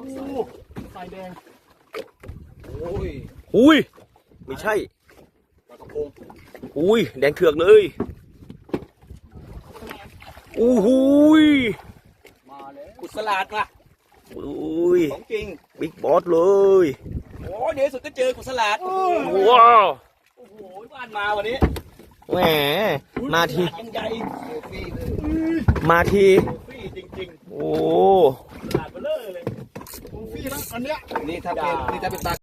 ง โอ้ยอุ้ยไม่ใช่ปลากระพงอุ้ยแดงเถือกเลยอู้หูยมาแล้วกุศลาดว่ะอุ้ยของจริงบิ๊กบอสเลยโอ้ยเดี๋ยวสุดก็เจอกุศลาดว้าวโอ้โหบ้านมาวันนี้แหมมาทียังใหญ่เซลฟี่เลยมาที นเนี้ยนี่ถ้าเป็นนี่ถ้าเป็นปลา